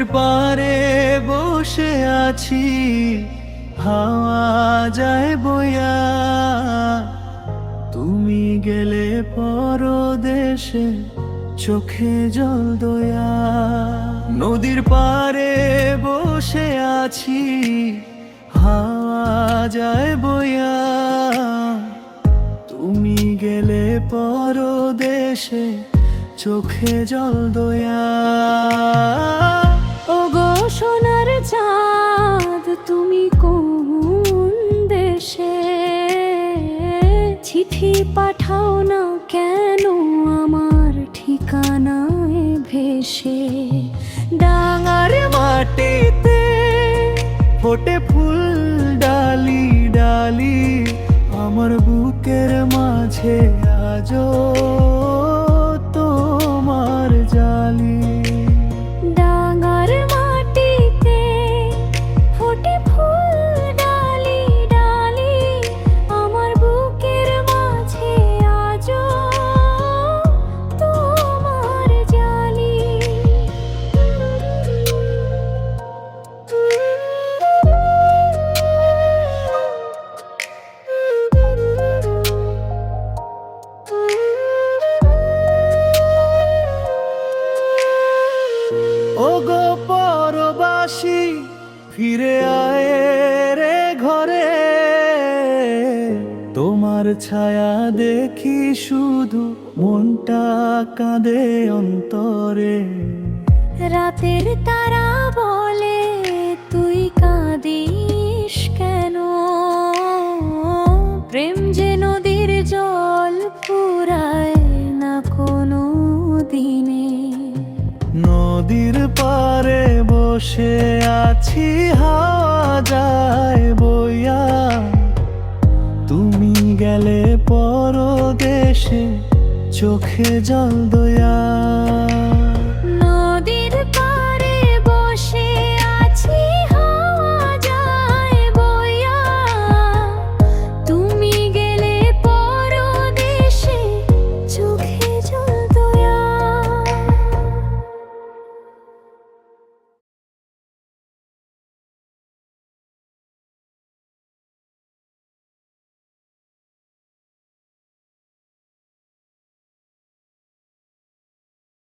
নদীর পারে বসে আছি, হাওয়া যায় বয়া তুমি গেলে পরদেশে চোখে জল দয়া। নদীর পারে বসে আছি, হাওয়া যায় বয়া তুমি গেলে পরদেশে চোখে জল দয়া। দেশে চিঠি পাঠাও না কেন আমার ঠিকানায় ভেসে? ডাঙার মাটিতে ফোটে ফুল ডালি ডালি, আমার বুকের মাঝে আজো পরবাসী ফিরে আয় রে ঘরে। তোমার ছায়া দেখি শুধু মনটা কাঁদে অন্তরে। রাতের তারা বলে, তুই কাঁদিস কেন? প্রেম যে নদীর জল ফুরায় নদীর পারে বসে আছি হাওয়া যায় বইয়া। তুমি গেলে পরদেশে চোখে জল দয়া।